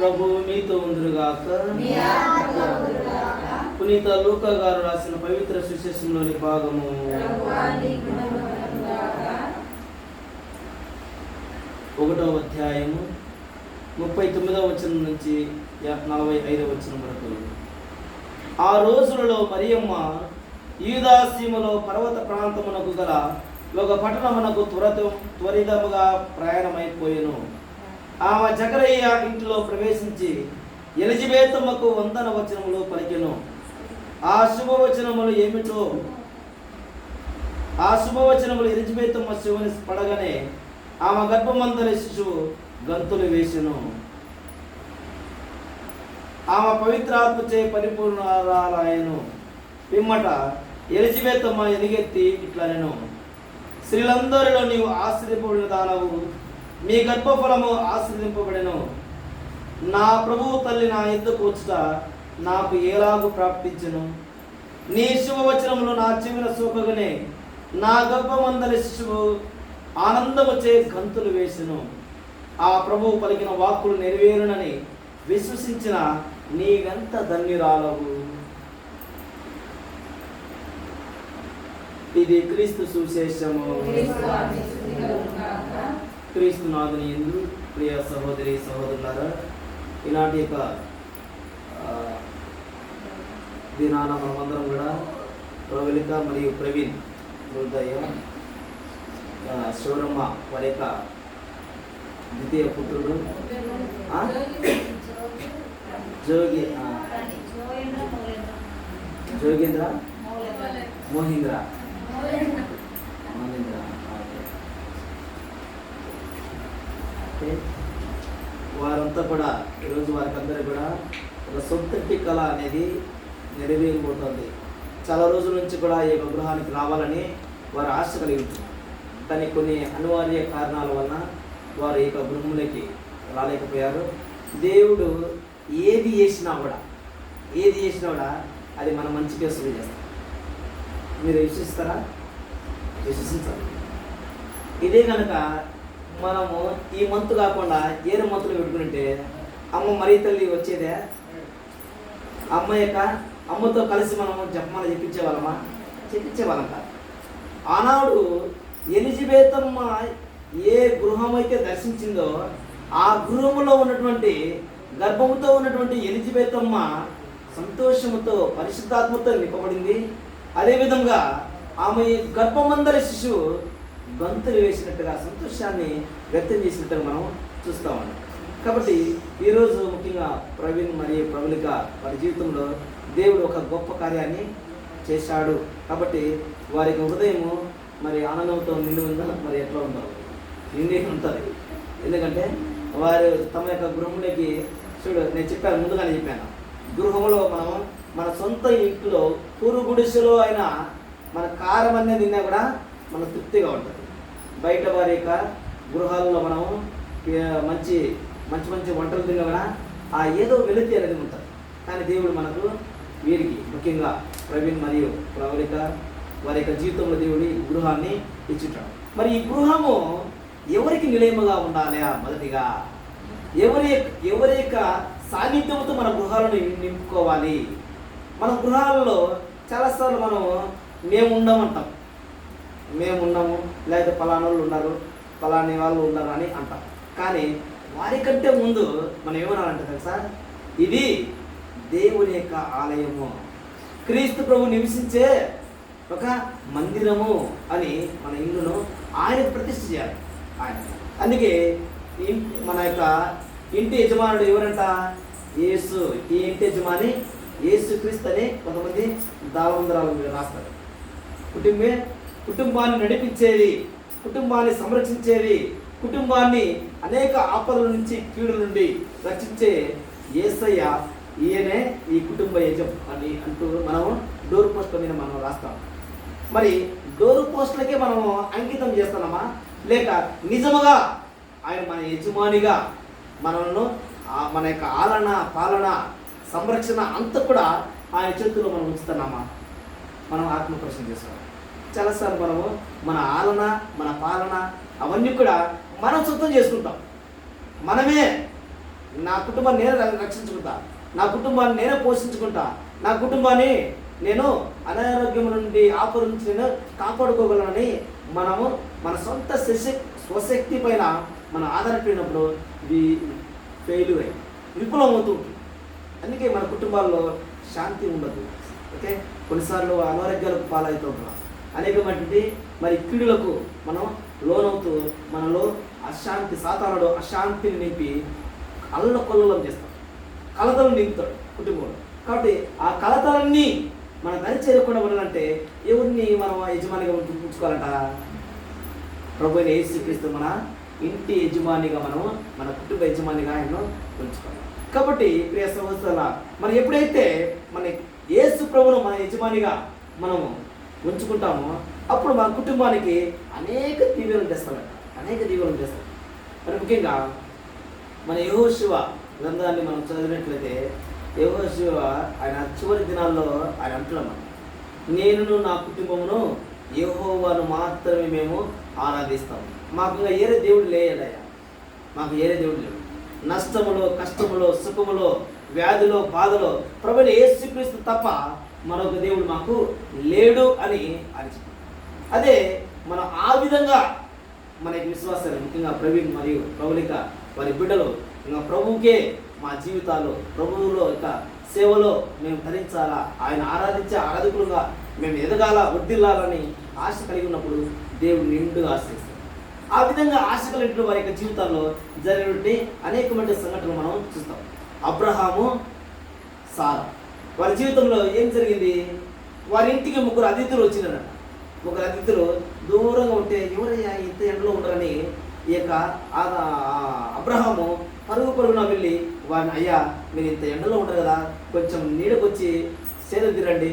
ప్రభు మీతో ఉందిరుగాక పునీత లూకా గారు రాసిన పవిత్ర సుశేషంలోని భాగము. ఒకటో అధ్యాయము ముప్పై తొమ్మిదవ వచనం నుంచి నలభై ఐదవ వచనం వరకు. ఆ రోజులలో మరియమ్మ యూదాసీమలో పర్వత ప్రాంతమునకు గల ఒక పట్టణమునకు త్వరత త్వరితముగా ప్రయాణమైపోయెను. ఆమె జకరయ్య ఇంటిలో ప్రవేశించి ఎలిజబేతమ్మకు వందన వచనములు పలికెను. ఆ శుభవచనములు ఏమిటో? ఆ శుభవచనములు ఎలిజబేతమ్మ శివుని పడగానే ఆమె గర్భమందరి శిశువు గంతులు వేసెను. ఆమె పవిత్రాత్మచే పరిపూర్ణారాయను పిమ్మట ఎలిజబెత్తమ్మ ఎలుగెత్తి ఇట్లనెను. స్త్రీలందరిలో నీవు ఆశ్చర్యపడిన దానవు మీ గర్భఫలము ఆశ్రదింపబడెను నా ప్రభువు తల్లి నా ఎద్దుకు వచ్చుట నాకు ఏలాగు ప్రాప్తించను? నీ శుభవచనములు నా చెవిన సోకగానే నా గర్భమందరి శిశువు ఆనందముచే గంతులు వేసెను. ఆ ప్రభువు పలికిన వాక్కులు నెరవేరునని విశ్వసించిన నీవెంత ధన్యురాలవు? ఇది క్రీస్తు సువిశేషము. క్రీస్తు నాథుని ఎందు ప్రియ సహోదరి సహోదరులారా ఈనాటి యొక్క దినాన మనమందరం కూడా ప్రవళిక మరియు ప్రవీణ్ హృదయ శివరమ్మ వారి యొక్క ద్వితీయ పుత్రుడు? జోగి జోగేంద్ర మోహీంద్ర ఓకే. ఓకే. వారంతా కూడా ఈరోజు వారికి అందరూ కూడా ఒక సొంతటి కళ అనేది నెరవేరిపోతుంది. చాలా రోజుల నుంచి కూడా ఈ యొక్క గృహానికి రావాలని వారు ఆశ కలిగి ఉంటున్నారు. కానీ కొన్ని అనివార్య కారణాల వలన వారు ఈ యొక్క గృహంలోకి రాలేకపోయారు. దేవుడు ఏది చేసినా కూడా ఏది చేసినా కూడా అది మన మంచి కేసులు చేస్తాం మీరు విశ్వసిస్తారా? విశ్వసించాలి ఇదే కనుక మనము ఈ మంత్ కాకుండా ఏ మంతులు పెట్టుకుంటే అమ్మ మరీ తల్లి వచ్చేదే. అమ్మ యొక్క అమ్మతో కలిసి మనము జపమాల చెప్పించేవాళ్ళమా వాళ్ళమా చెప్పించే కాదు. ఆనాడు ఎలిజబెతమ్మ ఏ గృహం అయితే దర్శించిందో ఆ గృహంలో ఉన్నటువంటి గర్భముతో ఉన్నటువంటి ఎలిజబెతమ్మ సంతోషముతో పరిశుద్ధాత్మతో నింపబడింది. అదేవిధంగా ఆమె గర్భమందరి శిశువు గంతులు వేసినట్టుగా సంతోషాన్ని వ్యక్తం చేసినట్టుగా మనం చూస్తామండి కాబట్టి ఈరోజు ముఖ్యంగా ప్రవీణ్ మరియు ప్రబలిక వారి జీవితంలో దేవుడు ఒక గొప్ప కార్యాన్ని చేశాడు. కాబట్టి వారికి హృదయము మరి ఆనందంతో నిండి ఉందా? మరి ఎట్లా ఉందో? నిండి ఉంటుంది. ఎందుకంటే వారు తమ యొక్క గృహంలోకి చూడు నేను చెప్పాను ముందుగానే చెప్పాను. గృహంలో మనం మన సొంత ఇంట్లో పూరు గుడిసెలో అయినా మన కారం అనేది తిన్నా కూడా మన తృప్తిగా ఉంటుంది. బయట వారి యొక్క గృహాల్లో మనం మంచి మంచి మంచి వంటలు తినగా ఆ ఏదో వెలితి అనేది ఉంటుంది. కానీ దేవుడు మనకు వీరికి ముఖ్యంగా ప్రవీణ్ మరియు ప్రవళిక వారి యొక్క జీవితంలో దేవుడి గృహాన్ని ఇచ్చుంటాడు. మరి ఈ గృహము ఎవరికి నిలయముగా ఉండాలి మొదటిగా? ఎవరి ఎవరి యొక్క సాన్నిధ్యంతో మన గృహాలను నింపుకోవాలి? మన గృహాలలో చాలాసార్లు మనం మేము ఉండమంటాం. మేము ఉన్నాము లేకపోతే ఫలానా వాళ్ళు ఉన్నారు పలాని వాళ్ళు ఉన్నారు అని అంటాం. కానీ వారికంటే ముందు మనం ఏమన్నారంటే తెలుసా? ఇది దేవుని యొక్క ఆలయము. క్రీస్తు ప్రభు నివసించే ఒక మందిరము అని మన ఇల్లును ఆయన ప్రతిష్ఠ చేయాలి. ఆయన. అందుకే మన యొక్క ఇంటి యజమానుడు ఎవరంట? యేసు. ఈ ఇంటి యజమాని యేసు క్రీస్తు అని కొంతమంది దావందరాలు రాస్తారు. కుటుంబే కుటుంబాన్ని నడిపించేది కుటుంబాన్ని సంరక్షించేది కుటుంబాన్ని అనేక ఆపదల నుంచి కీడుల నుండి రక్షించే ఏసయ్య ఈయనే ఈ కుటుంబ యజం అని అంటూ మనం డోర్ పోస్ట్ మీద మనం రాస్తాం. మరి డోర్ పోస్టులకే మనము అంకితం చేస్తున్నామా లేక నిజముగా ఆయన మన యజమానిగా మనల్ని మన యొక్క ఆలన పాలన సంరక్షణ అంతా కూడా ఆయన చేతుల్లో మనం ఉంచుతున్నామా? మనం ఆత్మ ప్రశ్న చేసుకోవాలి. చాలాసార్లు మనము మన ఆలన మన పాలన అవన్నీ కూడా మనం సొంతం చేసుకుంటాం. మనమే నా కుటుంబాన్ని నేనే రక్షించుకుంటా. నా కుటుంబాన్ని నేనే పోషించుకుంటా. నా కుటుంబాన్ని నేను అనారోగ్యం నుండి ఆపద నుంచి నేను కాపాడుకోగలనని మనము మన సొంత శశ స్వశక్తి పైన మనం ఆధారపడినప్పుడు ఇది ఫెయిల్యూర్ అయ్యి విఫలం అవుతూ అందుకే మన కుటుంబాల్లో శాంతి ఉండదు. ఓకే? కొన్నిసార్లు అనారోగ్యాలకు పాలవుతూ ఉంటాం. అనేకమైనటువంటి మరి కీడులకు మనం లోనవుతూ మనలో అశాంతి సాతానుడు అశాంతిని నింపి అల్ల కొల్లం చేస్తాం. కలతలు నింపుతాడు కుటుంబంలో. కాబట్టి ఆ కలతలన్నీ మన దరి చేరకుండా ఉండాలంటే ఎవరిని మనం యజమానిగా ఉంచు- ఉంచుకోవాలంట? ప్రభు అయిన మన ఇంటి యజమానిగా మనం మన కుటుంబ యజమానిగా ఆయన ఉంచుకోవాలి. కాబట్టి ప్రియ సంవత్సరాల మనం ఎప్పుడైతే మన యేసు ప్రభును మన యజమానిగా మనము ఉంచుకుంటామో. అప్పుడు మన కుటుంబానికి అనేక దీవెనలు తెస్తామంట అనేక దీవెనలు తెస్తాం మరి ముఖ్యంగా మన యహోశివ గ్రంథాన్ని మనం చదివినట్లయితే యహోశివ ఆయన చివరి దినాల్లో ఆయన అంటున్నాం నేను నా కుటుంబమును యహోవాను మాత్రమే మేము ఆరాధిస్తాము. మాకు ఇంకా ఏరే దేవుడు లేయడయ్యా మాకు ఏరే దేవుడు లేడు. నష్టములో కష్టములో సుఖములో వ్యాధిలో బాధలో ప్రభుని యేసుక్రీస్తు తప్ప మరొక దేవుడు మాకు లేడు అని ఆయన అదే మనం ఆ విధంగా మనకి విశ్వాసాన్ని ముఖ్యంగా ప్రవీణ్ మరియు ప్రవళిక వారి బిడ్డలు ఇంకా ప్రభువుకే మా జీవితాలు ప్రభువులో యొక్క సేవలో మేము ధరించాలా ఆయన ఆరాధించే ఆరాధకులుగా మేము ఎదగాల? వృద్ధిల్లాలని ఆశ కలిగి ఉన్నప్పుడు దేవుడు నిండుగా ఆశ్రయిస్తాడు ఆ విధంగా ఆశ కలిగిన వారి యొక్క జీవితాల్లో జరిగినటువంటి అనేకమైన సంఘటనలు మనం చూస్తాం. అబ్రహాము సారా. వారి జీవితంలో ఏం జరిగింది? వారి ఇంటికి ముగ్గురు అతిథులు వచ్చినారట ముగ్గురు అతిథులు దూరంగా ఉంటే ఎవరయ్యా ఇంత ఎండలో ఉండరని ఈ యొక్క ఆ- అబ్రహాము పరుగు పరుగున వెళ్ళి వారిని అయ్యా మీరు ఇంత ఎండలో ఉంటారు కదా కొంచెం నీడకొచ్చి సేద తీరండి.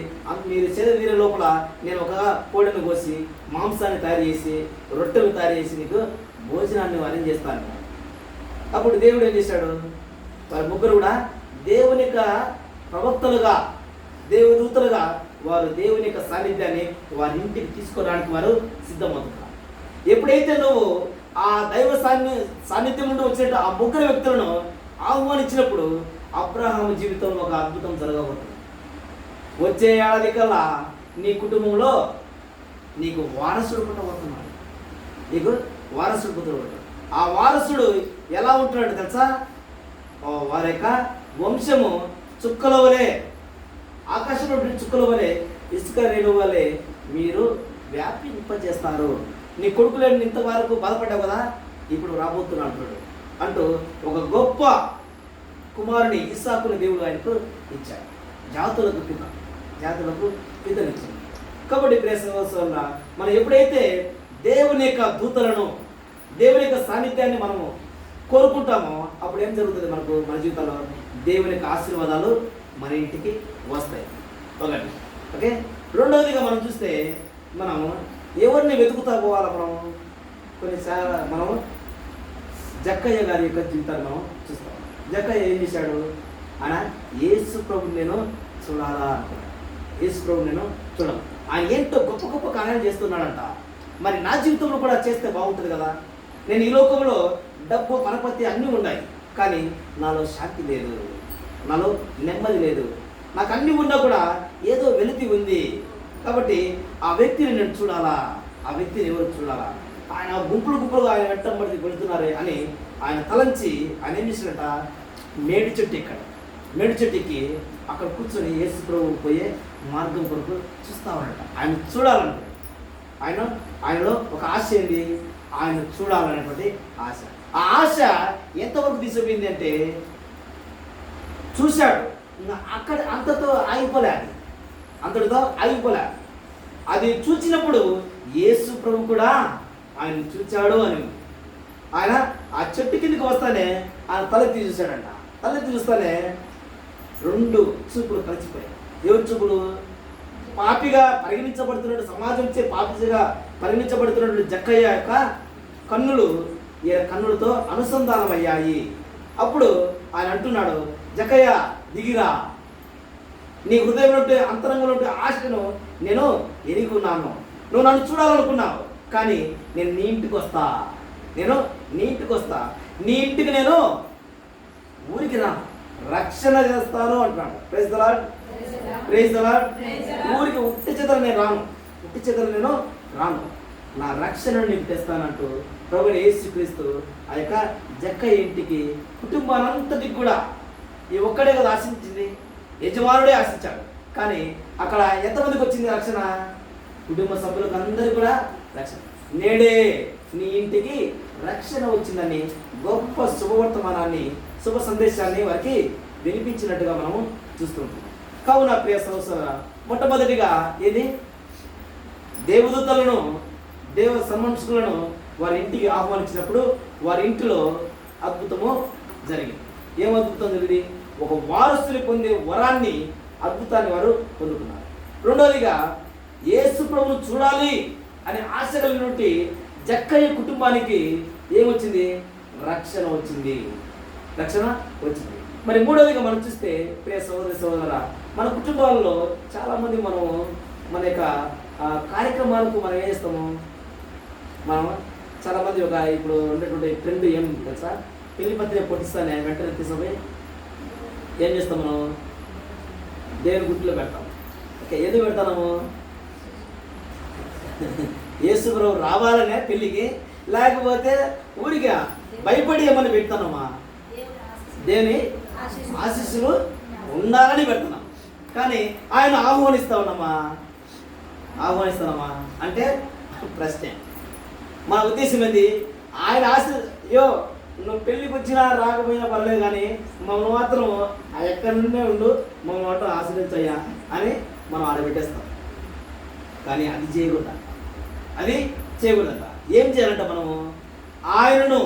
మీరు సేద తీరే లోపల నేను ఒక కోడిని కోసి మాంసాన్ని తయారు చేసి రొట్టెలు తయారు చేసి నీకు భోజనాన్ని అరేంజ్ చేస్తాను. అప్పుడు దేవుడు ఏం చేశాడు? వారి ముగ్గురు కూడా దేవుని యొక్క ప్రవక్తలుగా దేవదూతలుగా వారు దేవుని యొక్క సాన్నిధ్యాన్ని వారి ఇంటికి తీసుకోవడానికి వారు సిద్ధమవుతున్నారు. ఎప్పుడైతే నువ్వు ఆ దైవ సాన్ని సాన్నిధ్యం నుండి వచ్చినట్టు ఆ ముగ్గురు వ్యక్తులను ఆహ్వానించినప్పుడు అబ్రహాం జీవితంలో ఒక అద్భుతం జరగబోతుంది. వచ్చే ఏడాది కల్లా నీ కుటుంబంలో నీకు వారసుడు పుట్టబోతున్నాడు. నీకు వారసుడు పుట్టబోతున్నాడు. ఆ వారసుడు ఎలా ఉంటున్నాడు తెలుసా? వారి యొక్క వంశము చుక్కల వలె ఆకాశంలో చుక్కల వలె ఇసుక రేణు వలె మీరు వ్యాపింపజేస్తారు. నీ కొడుకులేని ఇంతవరకు బాధపడ్డావు కదా? ఇప్పుడు రాబోతున్నా అంటున్నాడు. అంటూ ఒక గొప్ప కుమారుని ఇస్సాకుని దేవుడు ఆయనకు ఇచ్చాడు. జాతులకు పిత జాతులకు పితనిచ్చాడు. కాబట్టి ప్రేసవల్ల మనం ఎప్పుడైతే దేవుని యొక్క దూతలను దేవుని యొక్క సాన్నిధ్యాన్ని మనము కోరుకుంటామో. అప్పుడు ఏం జరుగుతుంది మనకు? మన జీవితంలో దేవుని యొక్క ఆశీర్వాదాలు మన ఇంటికి వస్తాయి. ఒకటి ఓకే? రెండవదిగా మనం చూస్తే మనం ఎవరిని వెతుకుతా పోవాలి మనం? కొన్నిసార్లు మనం జక్కయ్య గారి యొక్క జీవితాన్ని మనం చూస్తాం. జక్కయ్య ఏం చేశాడు? ఆయన యేసు ప్రభు నేను చూడాలా యేసు ప్రభు నేను చూడాలి ఆయన ఏంటో గొప్ప గొప్ప కార్యాలు చేస్తున్నాడంట. మరి నా జీవితంలో కూడా చేస్తే బాగుంటుంది కదా? నేను ఈ లోకంలో డబ్బు పరపతి అన్నీ ఉన్నాయి. కానీ నాలో శాంతి లేదు. నాలో నెమ్మది లేదు. నాకు అన్నీ ఉన్నా కూడా ఏదో వెలితి ఉంది. కాబట్టి ఆ వ్యక్తిని నేను చూడాలా? ఆ వ్యక్తిని ఎవరు చూడాలా? ఆయన గుంపులు గుంపులుగా ఆయన వెంటబడి వెళుతున్నారే అని ఆయన తలంచి ఆయన ఏం చేసినట మేడి చెట్టు ఎక్కాడు. మేడి చెట్టుకి అక్కడ కూర్చొని యేసు ప్రభు పోయే మార్గం కొరకు చూస్తా ఆయన చూడాలంట. ఆయన ఆయనలో ఒక ఆశ ఏంది? ఆయన చూడాలనేటువంటి ఆశ. ఆ ఆశ ఎంతవరకు తీసుకుపోయింది అంటే చూశాడు అక్కడ అంతతో ఆగిపోలే అది అంతటితో ఆగిపోలే అది చూచినప్పుడు యేసు ప్రభు కూడా ఆయన చూచాడు అని. ఆయన ఆ చెట్టు కిందకి వస్తానే ఆయన తలెత్తి చూశాడంట. తలెత్తి చూస్తానే రెండు చూపులు కలిసిపోయాయి. ఎవరి చూపులు? పాపిగా పరిగణించబడుతున్నట్టు సమాజం ఇచ్చే పాపిగా పరిగణించబడుతున్నటువంటి జక్కయ్య యొక్క కన్నులు ఈయన కన్నులతో అనుసంధానమయ్యాయి. అప్పుడు ఆయన అంటున్నాడు జకయ్య దిగిరా. నీ హృదయంలో ఉంటే అంతరంగంలో ఉంటే ఆశను నేను ఎరుగున్నాను. నువ్వు నన్ను చూడాలనుకున్నావు కానీ నేను నీ ఇంటికి వస్తా. నేను నీ ఇంటికి వస్తా. నీ ఇంటికి నేను ఊరికి రా. రక్షణ చేస్తాను అంటున్నాడు. ప్రైజ్ ద ప్రైజ్ ద ఊరికి ఉట్టి చేతలు నేను రాను. ఉట్టి చేతలు నేను రాను. నా రక్షణను నీకు తెస్తానంటూ ప్రభుని యేసుక్రీస్తు ఆ యొక్క జక్క ఇంటికి కుటుంబానంతటికి కూడా ఈ ఒక్కడే కదా ఆశించింది యజమానుడే ఆశించాడు. కానీ అక్కడ ఎంతమందికి వచ్చింది రక్షణ? కుటుంబ సభ్యులకు అందరికీ కూడా రక్షణ. నేడే నీ ఇంటికి రక్షణ వచ్చిందని గొప్ప శుభవర్తమానాన్ని శుభ సందేశాన్ని వారికి వినిపించినట్టుగా మనము చూస్తుంటాం కావున ప్రియ సంవత్సర మొట్టమొదటిగా ఏది? దేవదూతలను దేవ సన్మనుషులను వారి ఇంటికి ఆహ్వానించినప్పుడు వారి ఇంటిలో అద్భుతము జరిగింది. ఏం అద్భుతం జరిగింది? ఒక వారసుని పొందే వరాన్ని అద్భుతాన్ని వారు పొందుకున్నారు. రెండవదిగా యేసు ప్రభును చూడాలి అనే ఆశ కలిగినటువంటి జక్కయ్య కుటుంబానికి ఏమొచ్చింది? రక్షణ వచ్చింది. రక్షణ వచ్చింది. మరి మూడవదిగా మనం చూస్తే ప్రియ సోదరి సోదర మన కుటుంబాల్లో చాలామంది మనం మన యొక్క కార్యక్రమాలకు మనం ఏం చేస్తాము? మనం చాలా మంది ఒక ఇప్పుడు ఉండేటువంటి ట్రెండ్ ఏం తెలుసా? పెళ్ళి పత్రిక పొట్టిస్తానే వెంటనే తీసుకుపోయి ఏం చేస్తాం మనం? దేవుని గుర్తులో పెడతాం. ఓకే ఎందుకు పెడతాము యేసుప్రభు రావాలనే పెళ్ళికి లేకపోతే ఊరిగా భయపడి ఏమని పెడతానమ్మా. దేని? ఆశీస్సులు ఉండాలని పెడుతున్నాం కానీ ఆయన ఆహ్వానిస్తా ఉన్నామా? ఆహ్వానిస్తున్నామా అంటే ప్రశ్నే. మన ఉద్దేశం ఏంది? ఆయన ఆశ యో నువ్వు పెళ్ళికి వచ్చినా రాకపోయినా పర్లేదు కానీ మమ్మల్ని మాత్రం ఆ ఎక్కడి నుండే ఉండు మమ్మల్ని మాత్రం ఆశ్రయించయ్యా అని మనం ఆడబెట్టేస్తాం కానీ అది చేయకూడదు అది చేయకూడదంట ఏం చేయాలంట మనము? ఆయనను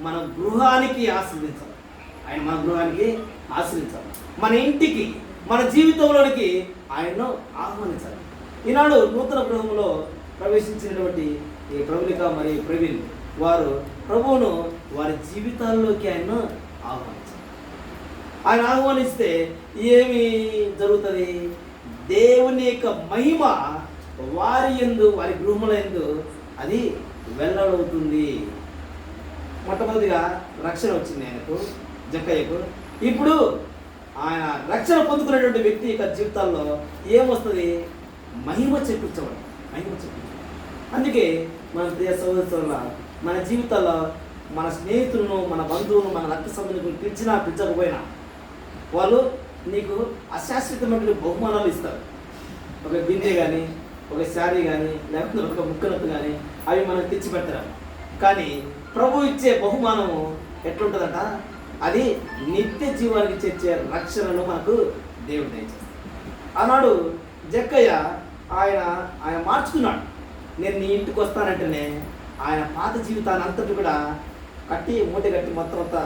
మన గృహానికి ఆశ్రయించాలి ఆయన మన గృహానికి ఆశ్రయించాలి మన ఇంటికి మన జీవితంలోనికి ఆయనను ఆహ్వానించాలి. ఈనాడు నూతన గృహంలో ప్రవేశించినటువంటి ఈ ప్రవళిక మరియు ప్రవీణ్ వారు ప్రభువును వారి జీవితాల్లోకి ఆయన ఆహ్వానించాలి ఆయన ఆహ్వానిస్తే ఏమి జరుగుతుంది? దేవుని యొక్క మహిమ వారి ఎందు వారి గృహముల ఎందు అది వెల్లడవుతుంది. మొట్టమొదటిగా రక్షణ వచ్చింది ఆయనకు జక్కయ్యకు. ఇప్పుడు ఆయన రక్షణ పొందుకునేటువంటి వ్యక్తి యొక్క జీవితాల్లో ఏమొస్తుంది? మహిమ చెప్పించబడి మహిమ చెప్పించబడి అందుకే మన ప్రియ సహోదరుల మన జీవితాల్లో మన స్నేహితులను మన బంధువులను మన రక్త సంబంధికులు పిలిచినా పిలిచకపోయినా వాళ్ళు నీకు అశాశ్వతమైన బహుమానాలు ఇస్తారు. ఒక బిందె కానీ ఒక శారీ కానీ లేకపోతే ఒక ముక్కనత్తు కానీ అవి మనకు తెచ్చిపెడతారు కానీ ప్రభు ఇచ్చే బహుమానము ఎట్లుంటుందంట? అది నిత్య జీవానికి చేర్చే రక్షణను మనకు దేవుడు దయచేస్తాడు. ఆనాడు జక్కయ్య ఆయన ఆయన మార్చుకున్నాడు. నేను నీ ఇంటికి వస్తానంటేనే ఆయన పాత జీవితాన్ని అంతటి కూడా కట్టి మూట కట్టి మొత్తం అంతా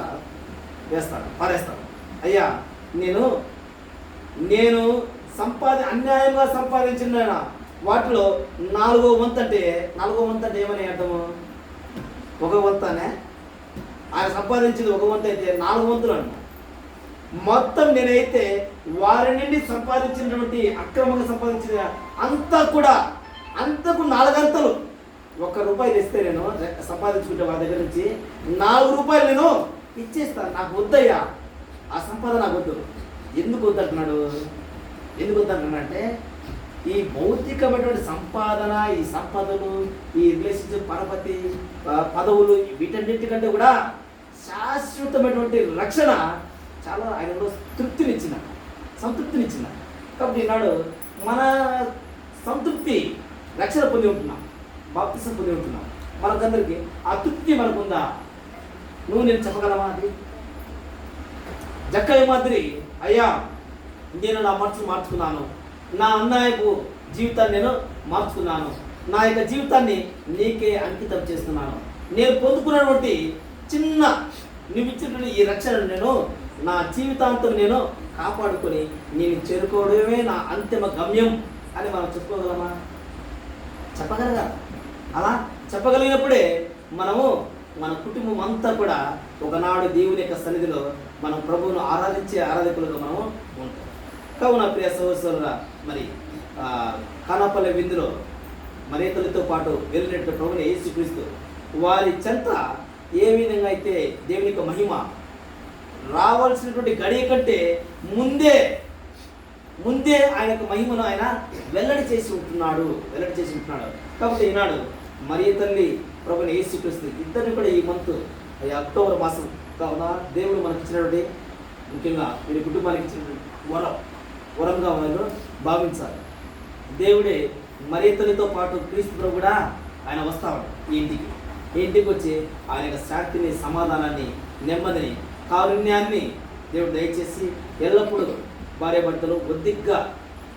వేస్తాడు పారేస్తాడు. అయ్యా నేను నేను సంపాది అన్యాయంగా సంపాదించిన వాటిలో నాలుగో వంతు అంటే నాలుగో వంతు అంటే ఏమని అర్థము ఒక వంతనే ఆయన సంపాదించింది ఒక వంతు అయితే నాలుగు వంతులు అంట. మొత్తం నేనైతే వారి నుండి సంపాదించినటువంటి అక్రమంగా సంపాదించిన అంతా కూడా అంతకు నాలుగంతలు. ఒక్క రూపాయి ఇస్తే నేను సంపాదించుకుంటే వాళ్ళ దగ్గర నుంచి నాలుగు రూపాయలు నేను ఇచ్చేస్తాను నాకు వద్దయ్యా. ఆ సంపాదన నాకు వద్దు. ఎందుకు వద్దంటున్నాడు? ఎందుకు వద్దంటున్నాడు అంటే ఈ భౌతికమైనటువంటి సంపాదన ఈ సంపదలు ఈ రిలేషన్షిప్ పరపతి పదవులు వీటన్నిటికంటే కూడా శాశ్వతమైనటువంటి రక్షణ చాలా ఆయనలో తృప్తినిచ్చిన సంతృప్తినిచ్చిన కాబట్టి ఈనాడు మన సంతృప్తి రక్షణ పొంది ఉంటున్నాం. బాప్తిసం పొంది ఉంటున్నాం. మనకందరికీ ఆ తృప్తి మనకుందా? నువ్వు నేను చెప్పగలవా అది? జక్కయ్య మాదిరి అయ్యా నేను నా మనసు మార్చుకున్నాను. నా అన్నయ్యకు జీవితాన్ని నేను మార్చుకున్నాను. నా యొక్క జీవితాన్ని నీకే అంకితం చేస్తున్నాను. నేను పొందుకున్నటువంటి చిన్న నువ్వు ఈ రక్షణను నేను నా జీవితాంతం నేను కాపాడుకొని నేను చేరుకోవడమే నా అంతిమ గమ్యం అని మనం చెప్పుకోగలమా? చెప్పగలగాలి అలా? చెప్పగలిగినప్పుడే మనము మన కుటుంబం అంతా కూడా ఒకనాడు దేవుని యొక్క సన్నిధిలో మనం ప్రభువును ఆరాధించే ఆరాధకులుగా మనము ఉంటాం. కావున ప్రియ సహోదరుల మరి కానపల్లె కానాపల్లె విందులో మరేతలతో పాటు వెళ్ళినట్టు ప్రభుని యేసుక్రీస్తు వారి చెంత ఏ విధంగా అయితే దేవుని యొక్క మహిమ రావాల్సినటువంటి గడియ కంటే ముందే ముందే ఆయన యొక్క మహిమను ఆయన వెల్లడి చేసి ఉంటున్నాడు వెల్లడి చేసి ఉంటున్నాడు. కాబట్టి ఈనాడు మరియ తల్లి ప్రభుని యేసుక్రీస్తు ఇద్దరిని కూడా ఈ మంత్ ఈ అక్టోబర్ మాసం కావున దేవుడు మనకి ఇచ్చినటువంటి ముఖ్యంగా వీరి కుటుంబానికి ఇచ్చినటువంటి వరం వరంగా మనం భావించాలి. దేవుడే మరియ తల్లితో పాటు క్రీస్తు ప్రభు కూడా ఆయన వస్తాడు ఇంటికి. ఇంటికి వచ్చి ఆయన యొక్క శాంతిని సమాధానాన్ని నెమ్మదిని కారుణ్యాన్ని దేవుడు దయచేసి ఎల్లప్పుడూ భార్య భర్తలు ఒద్దిగ్గా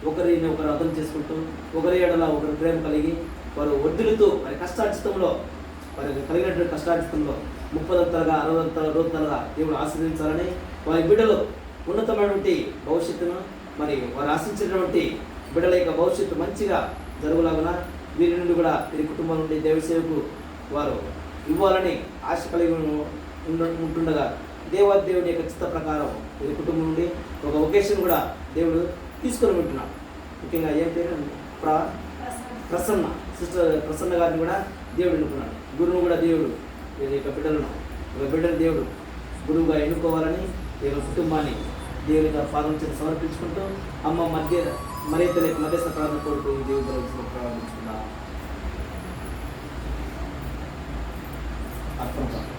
ఒకరిని ఒకరు అర్థం చేసుకుంటూ ఒకరి ఏడల ఒకరి ప్రేమ కలిగి వారు ఒడ్డులతో వారి కష్టార్జితంలో వారికి కలిగినటువంటి కష్టార్జితంలో ముప్పదంతలుగా అరవదంతల రోజులుగా దేవుడు ఆశీర్వించాలని వారి బిడ్డలు ఉన్నతమైనటువంటి భవిష్యత్తును మరి వారు ఆశించినటువంటి బిడ్డల యొక్క భవిష్యత్తు మంచిగా జరుగులాగున వీరి నుండి కూడా వీరి కుటుంబం నుండి దేవసేవకు వారు ఇవ్వాలని ఆశ కలిగి ఉండ- ఉంటుండగా దేవాదేవుని యొక్క చిత్త ప్రకారం వీరి కుటుంబం నుండి ఒక ఒకేషన్ కూడా దేవుడు తీసుకొని ఉంటున్నాడు ముఖ్యంగా ఏం పేరు? ప్ర ప్రసన్న. సిస్టర్ ప్రసన్న గారిని కూడా దేవుడు ఎన్నుకున్నాడు. గురువు కూడా దేవుడు వీరి యొక్క బిడ్డలను ఒక బిడ్డను దేవుడు గురువుగా ఎన్నుకోవాలని ఈ యొక్క కుటుంబాన్ని దేవుని యొక్క పాదం చేసి సమర్పించుకుంటూ అమ్మ మధ్య మరింత మధ్యస్థ ప్రార్థన కోరుతూ ఈ దేవుడు ప్రారంభించుకుందాం. అర్థం కాదు